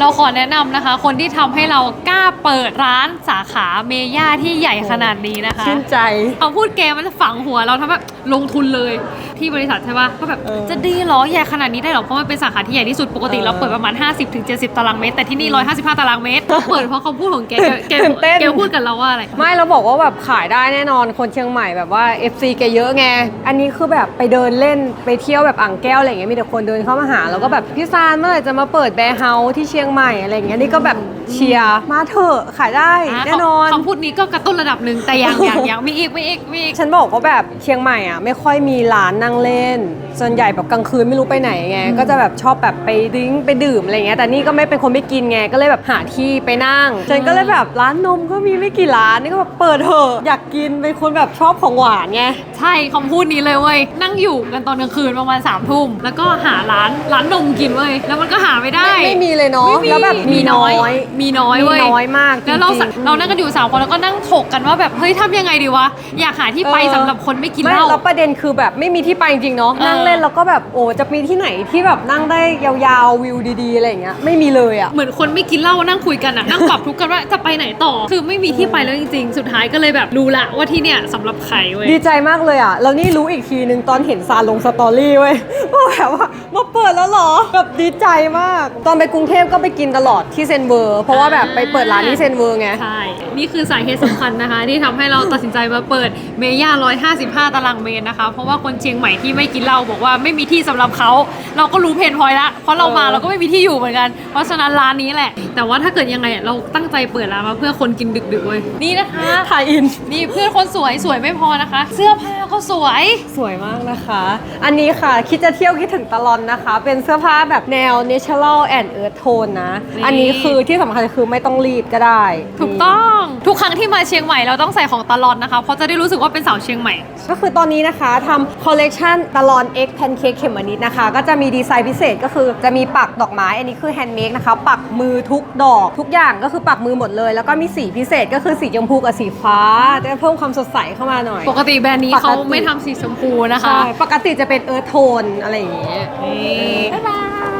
เราขอแนะนำนะคะ คนที่ทำให้เรากล้าเปิดร้านสาขาเมย่าที่ใหญ่ขนาดนี้นะคะชื่นใจคำพูดแกมันจะฝังหัวเราทำแบบลงทุนเลยที่บริษัทใช่ปะก็แบบเออจะดีเหรอใหญ่ขนาดนี้ได้เหรอเพราะมันเป็นสาขาที่ใหญ่ที่สุดปกติเออเราเปิดประมาณ 50-70 ตารางเมตร แต่ที่นี่ 155 ตารางเมตรเปิดเพราะคำพูดของแกแกแกตื่นเต้นแกพูดกับเราว่าอะไรไม่เราบอกว่าแบบขายได้แน่นอนคนเชียงใหม่แบบว่า FC แกเยอะไงอันนี้คือแบบไปเดินเล่นไปเที่ยวแบบอ่างแก้วอะไรอย่างเงี้ยมีแต่คนเดินเข้ามาหาแล้วก็แบบพี่ซานเมื่อไหร่จะมาเปิดแบร์เฮาส์ที่เชียงใหม่อะไรอย่างเงี้ยนี่ก็แบบเชียร์มาเถอะขายได้อะแน่นอนคำพูดนี้ก็กระตุ้นระดับหนึ่งแต่ยังยังยังมีอีกมีอีกมีอีกฉันบอกว่าแบบเชียงใหม่อะไม่ค่อยมีร้านนั่งเล่น ส่วนใหญ่แบบกลางคืนไม่รู้ไปไหนไงก็จะแบบชอบแบบไปดริ้งไปดื่มอะไรเงี้ยแต่นี่ก็ไม่เป็นคนไม่กินไงก็เลยแบบหาที่ไปนั่งฉันก็เลยแบบร้านนมก็มีไม่กี่ร้านนี่ก็แบบเปิดเถอะอยากกินเป็นคนแบบชอบของหวานไงใช่คำพูดนี้เลยเว้ยนั่งอยู่กันตอนกลางคืนประมาณ3ามทุ่มแล้วก็หาร้านร้านนมกินเว้ยแล้วมันก็หาไม่ได้ไม่ไม่มีเลยเนาะไม่มีแล้วแบบมีน้อยมีน้อยมีเว้ยน้อยมากแล้วเราจริงๆ เรานั่งกันอยู่สามคนแล้วก็นั่งถกกันว่าแบบเฮ้ยทำยังไงดีวะอยากหาที่ไปเออ สำหรับคนไม่กินไม่เหล้าแล้วประเด็นคือแบบไม่มีที่ไปจริงๆเนาะเออ นั่งเล่นแล้วก็แบบโอ้จะมีที่ไหนที่แบบนั่งได้ยาวๆวิวดีๆอะไรอย่างเงี้ยไม่มีเลยอะ เหมือนคนไม่กินเหล้านั่งคุยกันอะนั่งปรับทุกข์กันว่าจะไปไหนต่อ คือไม่มีที่ไปแล้วจริงๆ สุดท้ายก็เลยแบบรู้ละว่าที่เนี่ยสำหรับใครเว้ย ดีใจมากเลยอะ แล้วนี่รู้อีกทีนึงตอนเห็นซาลงสตอรี่เว้ยว่าแบบว่ามาเปิดแล้วเหรอแบบดีใจมาก ตอนไปกรุงเทพก็ไปกินตลอดที่เซนเวอร์ เพราะว่าแบบไปเปิดร้านที่เซนเวอร์ไง ใช่ นี่คือสาเหตุสำคัญนะคะ ที่ทำให้เราตัดสินใจมาเปิดเมย่า 155 ตารางเมตรนะคะ เพราะว่าคนเชียงใหม่ที่ไม่กินเหล้าบอกว่าไม่มีที่สำหรับเขาเราก็รู้เพนพอยต์ละเพราะเรามาเออ เราก็ไม่มีที่อยู่เหมือนกัน เพราะฉะนั้นร้านนี้แหละ แต่ว่าถ้าเกิดยังไงอะเราตั้งใจเปิดร้านมาเพื่อคนกินดึกๆเว้ยนี่นะคะถ่ายอิน นี่เพื่อนคนสวยสวยไม่พอนะคะ เสื้อผ้าก็สวย สวยมากนะคะ อันนี้ค่ะ คิดจะเที่ยวคิดถึงตลอนนะคะ เป็นเสื้อผ้าแบบแนว natural and earth tone นะ นี่ อันนี้คือที่สำคัญคือไม่ต้องรีดก็ได้ถูกต้อง ทุกครั้งที่มาเชียงใหม่เราต้องใส่ของตลอดนะคะ เพราะจะได้รู้สึกว่าเป็นสาวเชียงใหม่ ก็คือตอนนี้นะคะทำคอลเลกชันตลอน X Pancake เขมมะนิดนะคะ ก็จะมีดีไซน์พิเศษก็คือจะมีปักดอกไม้ อันนี้คือแฮนด์เมดนะคะ ปักมือทุกดอก ทุกอย่างก็คือปักมือหมดเลย แล้วก็มีสีพิเศษก็คือสีชมพูกับสีฟ้า จะเพิ่มความสดใสเข้ามาหน่อย ปกติแบรนด์นี้ปกติเขาไม่ทำสีชมพูนะคะ ใช่ปกติจะเป็นเอิร์ธโทนอะไรอย่างเงี้ย นี่บ๊ายบาย